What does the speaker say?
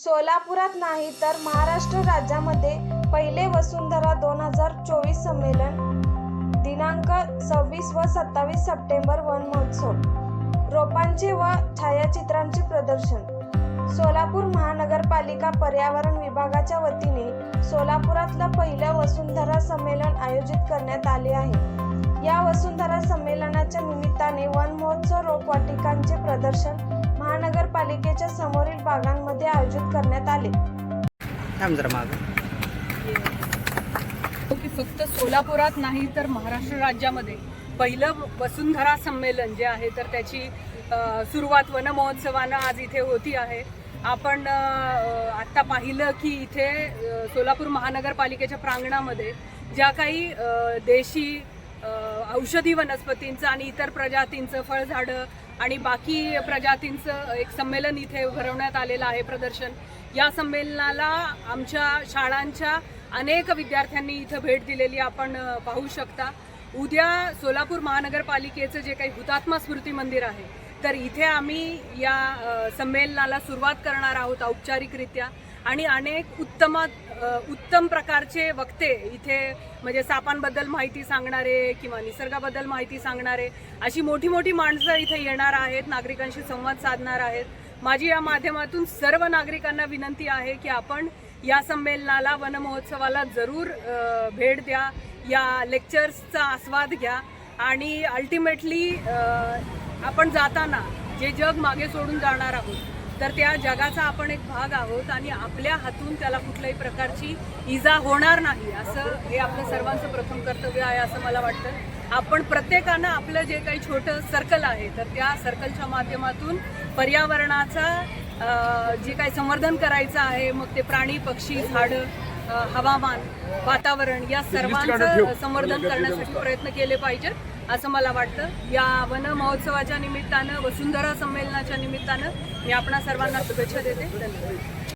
सोलापुरात नाही तर महाराष्ट्र राज्यामध्ये पहिले वसुंधरा दोन हजार चोवीस संमेलन दिनांक सव्वीस व सत्तावीस सप्टेंबर वन महोत्सव रोपांचे व छायाचित्रांचे प्रदर्शन. सोलापूर महानगरपालिका पर्यावरण विभागाच्या वतीने सोलापुरातलं पहिलं वसुंधरा संमेलन आयोजित करण्यात आले आहे. या वसुंधरा संमेलनाच्या निमित्ताने वन महोत्सव रोपवाटिकांचे प्रदर्शन महानगरपालिकेच्या समोरील बागांमध्ये आयोजित करण्यात आले. की फक्त सोलापुरात नाही तर महाराष्ट्र राज्यामध्ये पहिलं वसुंधरा संमेलन जे आहे तर त्याची अ, सुरुवात वन महोत्सवानं आज इथे होती आहे. आपण अ, आत्ता पाहिलं की इथे अ, सोलापूर महानगरपालिकेच्या प्रांगणामध्ये ज्या काही अ, देशी अ, औषधी वनस्पतींचं आणि इतर प्रजातींचं फळझाडं आणि बाकी प्रजातींचं एक संमेलन इथे भरवण्यात आलेलं आहे प्रदर्शन. या संमेलनाला आमच्या शाळांच्या अनेक विद्यार्थ्यांनी इथं भेट दिलेली आपण पाहू शकता. उद्या सोलापूर महानगरपालिकेचं जे काही हुतात्मा स्मृती मंदिर आहे तर इथे आम्ही या संमेलनाला सुरुवात करणार आहोत औपचारिकरित्या. आणि अनेक उत्तम उत्तम प्रकारचे वक्ते इथे म्हणजे सापांबद्दल माहिती सांगणारे किंवा निसर्गाबद्दल माहिती सांगणारे अशी मोठी मोठी माणसं इथे येणार आहेत नागरिकांशी संवाद साधणार आहेत. माझी या माध्यमातून सर्व नागरिकांना विनंती आहे की आपण या संमेलनाला वनमहोत्सवाला जरूर भेट द्या. या लेक्चर्सचा आस्वाद घ्या. आणि अल्टिमेटली आपण जाताना जे जग मागे सोडून जाणार आहोत तर त्या जगाचा आपण एक भाग आहोत आणि आपल्या हातून त्याला कुठल्याही प्रकारची इजा होणार नाही असं हे आपलं सर्वांचं प्रथम कर्तव्य आहे असं मला वाटतं. आपण प्रत्येकानं आपलं जे काही छोटं सर्कल आहे तर त्या सर्कलच्या माध्यमातून पर्यावरणाचा जे काही संवर्धन करायचं आहे मग ते प्राणी पक्षी झाडं हवामान वातावरण या सर्वांचं संवर्धन करण्यासाठी प्रयत्न केले पाहिजेत. असं मला वाटतं. या वन महोत्सवाच्या निमित्तानं वसुंधरा संमेलनाच्या निमित्तानं मी आपणा सर्वांना शुभेच्छा देते. धन्यवाद.